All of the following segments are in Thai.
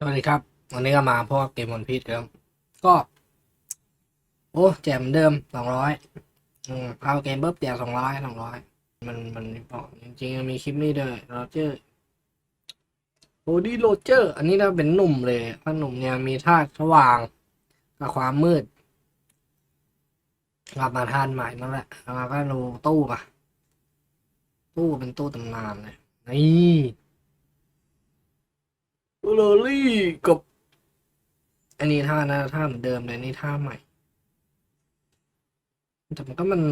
สวัสดีครับ วันนี้ก็มาเพราะว่าเกมวันพีชครับ ก็ โอ้แจกเหมือนเดิมสองร้อยเอาเกมปุ๊บแจกสองร้อยสองร้อยมันมันบอกจริงๆมีคลิปนี้ด้วยโรเจอร์โอ้ดีโรเจอร์ อันนี้เราเป็นหนุ่มเลยเพราหนุ่มเนี่ยมีธาตุสว่างกับความมืดกลับมาทานใหม่นั่นแหละแล้วมาก็ดูตู้ป่ะตู้เป็นตู้ตำนานเลยนี่ เลอรี่กับอันนี้ท่านะท่าเหมือนเดิมเลยนี่ท่าใหม่ แต่มันก็มัน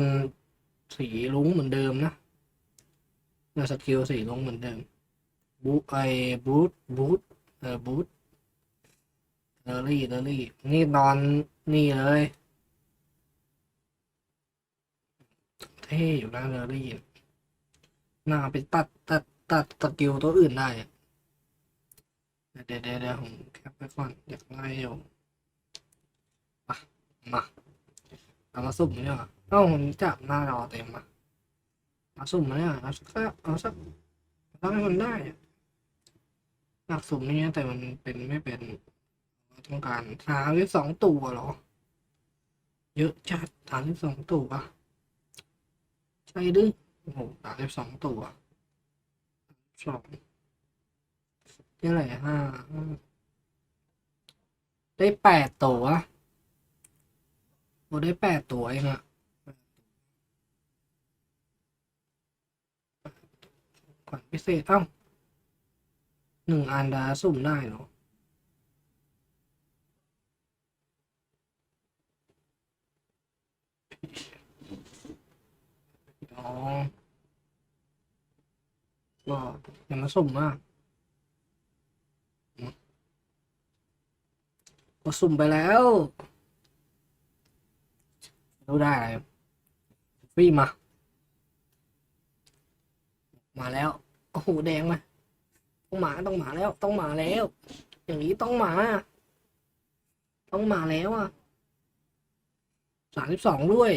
สีลุ้งเหมือนเดิมนะนี่ยสกิลสีลุ้งเหมือนเดิมบูไอบูทบูทเออบูทเลอรี่เลอรี่นี่นอนนี่เลยเท่อยู่นะเลอรี่น้าไปตัดตัดตัดสกิลตัวอื่นได้อะ เดี๋ยวเดี๋ยวผมแคปไปก่อนอยากไล่อยู่มามาเอามาสุ่มเนี่ยเหรอเอ้าผมจับหน้าจอเต็มมามาสุ่มมาเนี่ยเอาสักเอาสักเอาให้มันได้อะอยากสุ่มนี่แต่มันเป็นไม่เป็นต้องการสามสิบสองตัวเหรอ เยอะจัดสามสิบสองตัวใช่ดึโอ้โหสามสิบสองตัวสอง นี่อะไรห้าได้แปดตัวโอได้แปดตัวเองอะก่อนพิเศษเอ้าหนึ่งอันดาสุ่มได้เหรออ๋อก็ย่ามาสุ่มมาก ก็สุ่มไปแล้วรู้ได้อะไรฟรีมา มาแล้ว โอ้โห แดงมาต้องมาต้องมาแล้ว ต้องมาแล้ว อย่างนี้ต้องมา ต้องมาแล้วอะสามสิบสองด้วย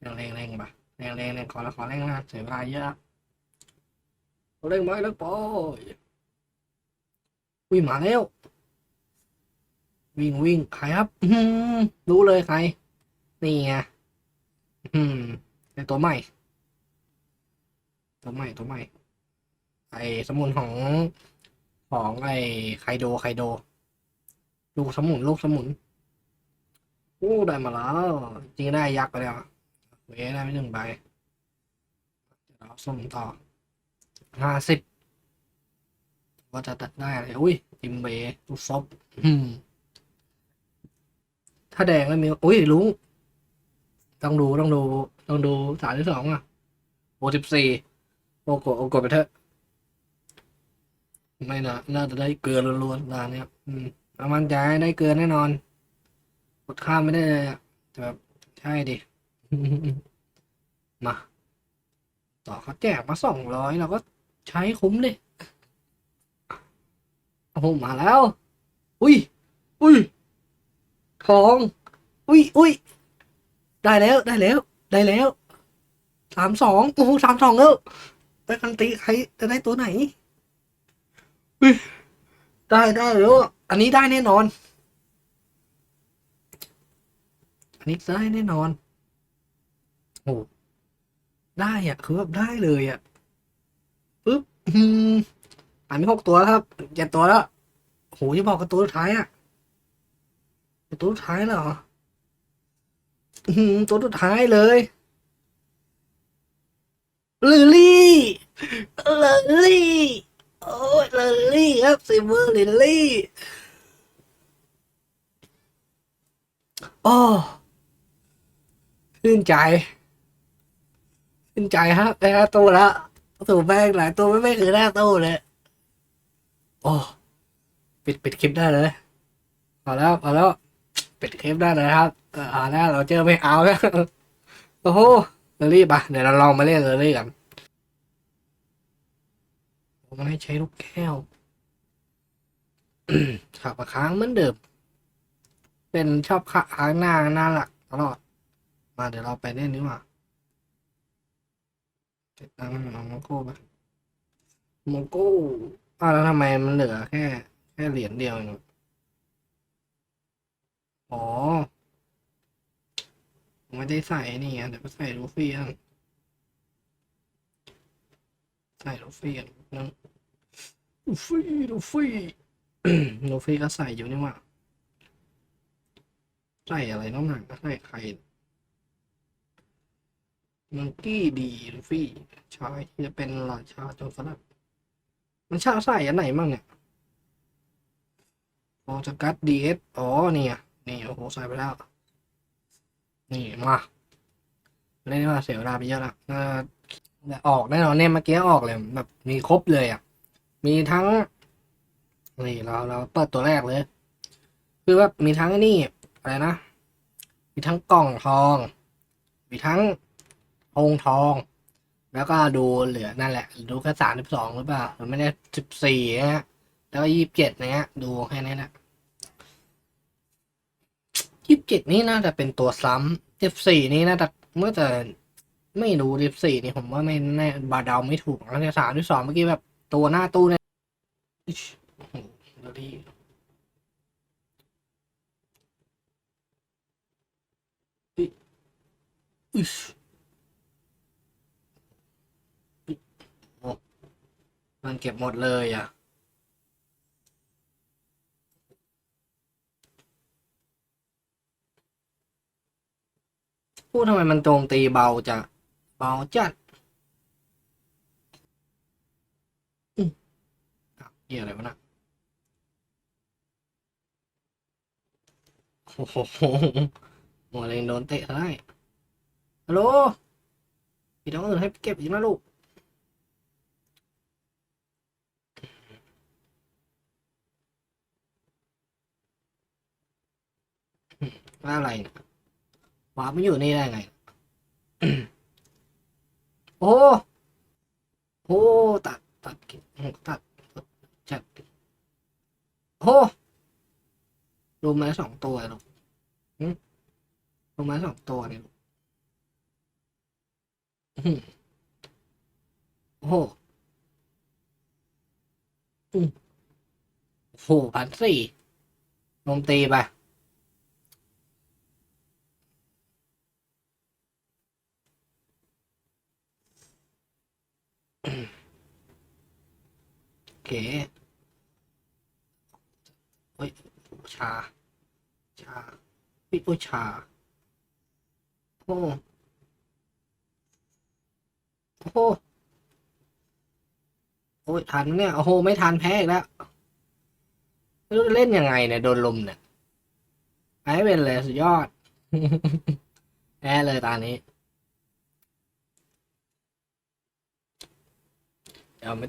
แรงแรงแรงปะแรงแรงแรงขอละขอแรงนะเสียเวลาเยอะเร่งไว้แล้วปอยวิ่งมาแล้ว วิ่งวิ่งใครครับรู้เลยใคร นี่ไงอืมเป็นตัวใหม่ ตัวใหม่ตัวใหม่ ไอสมุนของของไอไคโดไคโด ลูกสมุนลูกสมุนโอ้ได้มาแล้ว จริงได้ยักษ์ไปแล้วเวได้ไม่หนึ่งใบเราส่งต่อห้าสิบว่าจะตัดได้อะไรอุ้ยจิมเบลูกซบอืม ถ้าแดงแล้วมีอุ้ยลุงต้องดูต้องดูต้องดูสามที่สองอะโอสิบสี่โอกดโอกดไปเถอะ ไม่นะน่าจะได้เกลือล้วนๆร้านนี้อืมเอามันใจได้เกลือแน่นอนกดข้ามไม่ได้เลยอะแต่แบบใช่ดิ มา ต่อเขาแจกมาสองร้อยเราก็ใช้คุ้มดิโอ้โหมาแล้ว อุ้ย อุ้ย ทอง อุ้ยอุ้ยได้แล้วได้แล้ว ได้แล้วสามสองโอ้โหสามสองแล้วไปกันตีใครจะได้ตัวไหนอุ้ยได้ได้แล้วอันนี้ได้แน่นอน อันนี้ได้แน่นอนโอ้ได้อะ คือแบบได้เลยอะปึ๊บอืมอ่านไม่หกตัวแล้วครับเจ็ดตัวแล้วโหจะบอกกับตัวสุดท้ายอะ ตัวสุดท้ายเหรอตัวสุดท้ายเลยลิลลี่ลิลลี่โอ้ยลิลี่ครับซิเวอร์ลิลี่โอ้ชื่นใจขึ้นใจฮะได้ห้าตู้แล้วถูกแม่งหลายตัวไม่ไม่คือหน้าตู้เลย โอ้ ปิดปิดคลิปได้เลยพอแล้วพอแล้ว เปิดคลิปได้เลยครับเออเอาแล้วเราเจอไม่เอาแล้วโอ้โหเรลลี่ปะเดี๋ยวเราลองมาเล่นเรลลี่กันผมให้ใช้ลูกแก้วขับมาค้างเหมือนเดิม เป็นชอบค้างหน้าหน้าหลักตลอด มาเดี๋ยวเราไปเล่นดีกว่าติดตามน้องโมโก้ปะโมโก้อ้าวแล้วทำไมมันเหลือแค่ แค่เหรียญเดียวเอง อ๋อผมไม่ได้ใส่นี่ไงเดี๋ยวไปใส่ลูฟี่กันใส่ลูฟี่กันนึงลูฟี่ลูฟี่ลูฟี่ก็ใส่อยู่นี่ว่าใส่อะไรน้องหนักก็ใส่ใครมังกี้ดีลูฟี่ชายที่จะเป็นราชาโจรสลัดมันชาใส่อันไหนมั่งเนี่ยโอจะกัดดีเอสอ๋อเนี่ย นี่โอ้โหใส่ไปแล้ว นี่มาเล่นมาเสียเวลาไปเยอะละน่าจะออกแน่นอนเนี่ยเมื่อกี้ออกเลยแบบมีครบเลยอะ มีทั้ง นี่เราเราเปิดตัวแรกเลย คือว่ามีทั้งนี่อะไรนะ มีทั้งกล่องทอง มีทั้งองทอง แล้วก็ดูเหลือนั่นแหละ ดูแค่สามสิบสองหรือเปล่าหรือไม่ได้สิบสี่ฮะแล้วก็ยี่สิบเจ็ดเนี้ยดูแค่นี้แหละ ยี่สิบเจ็ดนี่น่าจะเป็นตัวซ้ำสิบสี่นี่น่าจะเมื่อจะไม่รู้สิบสี่นี่ผมว่าไม่แน่บาเดาไม่ถูกแล้วเนี่ยสามที่สองเมื่อกี้แบบตัวหน้าตู้เนี่ยอิ๊ชโอ้โหเดี๋ยวดิอิ๊อิ๊ชมันเก็บหมดเลยอะ พูดทำไมมันโจมตีเบาจะเบาจัดอืมอ้าวเหี้ยอะไรวะนะโอ้โหหัวเลยโดนเตะซะได้ฮัลโหลมีน้องอื่นให้เก็บอีกนะลูกว่าอะไรนี่ย วาร์ปไม่อยู่นี่ได้ไง โอ้โหตัดตัดตัดจัดโอ้รูมไม้สองตัวลูกรูมไม้สองตัวเนี่ยลูกโอ้โหโอ้โหพันสี่ลมตีไป เคโอ้ยชา ชาพี่โอ้ยชาโอ้โอ้โหโอ้ยทันเนี่ยโอ้โหไม่ทันแพ้อีกแล้วไม่รู้เล่นยังไงเนี่ยโดนลมเนี่ยไอ้เป็นเลยสุดยอดแพ้เลยตานี้เดี๋ยวไม่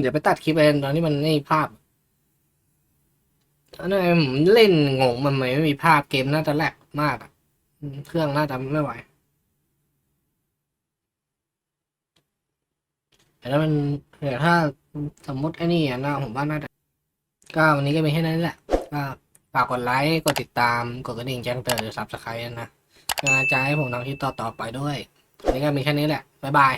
เดี๋ยวไปตัดคลิปเองตอนนี้มันไม่มีภาพตอนนี้ผมเล่นงงมันไม่มีภาพเกมน่าจะแลกมากอะเครื่องน่าจะไม่ไหวแต่ถ้ามันเดี๋ยวถ้าสมมติไอ้นี่นะผมว่าน่าจะก็วันนี้ก็มีแค่นั้นแหละก็ฝากกดไลค์กดติดตามกดกระดิ่งแจ้งเตือนหรือซับสไครต์นะกำลังใจให้ผมทำคลิปต่อๆไปด้วยวันนี้ก็มีแค่นี้แหละบ๊ายบาย